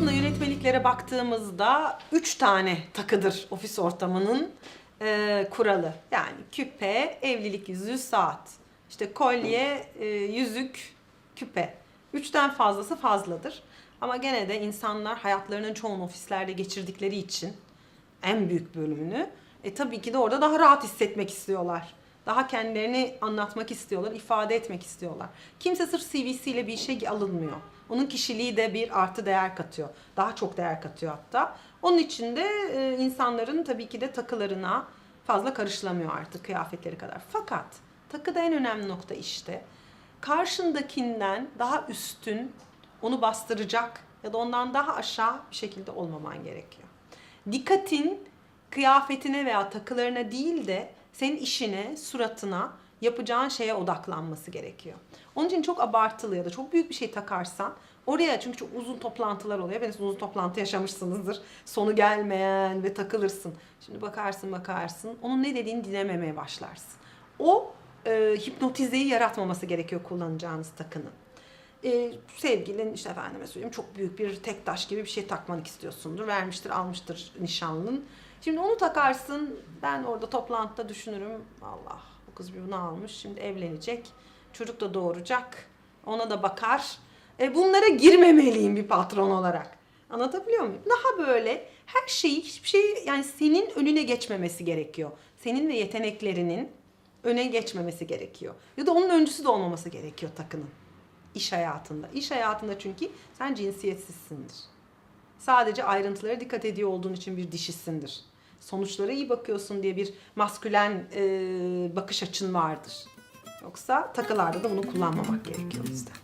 Özelliklere baktığımızda üç tane takıdır ofis ortamının e, kuralı. Yani küpe, evlilik yüzüğü, saat. İşte kolye, e, yüzük, küpe. Üçten fazlası fazladır. Ama gene de insanlar hayatlarının çoğunu ofislerde geçirdikleri için en büyük bölümünü e, tabii ki de orada daha rahat hissetmek istiyorlar. Daha kendilerini anlatmak istiyorlar, ifade etmek istiyorlar. Kimse sırf CV'siyle bir işe alınmıyor. Onun kişiliği de bir artı değer katıyor. Daha çok değer katıyor hatta. Onun için de e, insanların tabii ki de takılarına fazla karışılamıyor artık kıyafetleri kadar. Fakat takıda en önemli nokta işte karşındakinden daha üstün, onu bastıracak ya da ondan daha aşağı bir şekilde olmaman gerekiyor. Dikkatin kıyafetine veya takılarına değil de senin işine, suratına, yapacağın şeye odaklanması gerekiyor. Onun için çok abartılı ya da çok büyük bir şey takarsan oraya çünkü çok uzun toplantılar oluyor. Ben uzun toplantı yaşamışsınızdır. Sonu gelmeyen ve takılırsın. Şimdi bakarsın bakarsın onun ne dediğini dinlememeye başlarsın. O e, hipnotizeyi yaratmaması gerekiyor kullanacağınız takının. E, sevgilin işte efendime söyleyeyim çok büyük bir tek taş gibi bir şey takmak istiyorsundur. Vermiştir almıştır nişanlın. Şimdi onu takarsın ben orada toplantıda düşünürüm Allah bu kız bir bunu almış şimdi evlenecek çocuk da doğuracak ona da bakar. E, bunlara girmemeliyim bir patron olarak. Anlatabiliyor muyum? Daha böyle her şeyi hiçbir şey yani senin önüne geçmemesi gerekiyor. Senin ve yeteneklerinin öne geçmemesi gerekiyor. Ya da onun öncüsü de olmaması gerekiyor takının. İş hayatında. İş hayatında çünkü sen cinsiyetsizsindir. Sadece ayrıntılara dikkat ediyor olduğun için bir dişisindir. Sonuçlara iyi bakıyorsun diye bir maskülen e, bakış açın vardır. Yoksa takılarda da bunu kullanmamak gerekiyor bizden.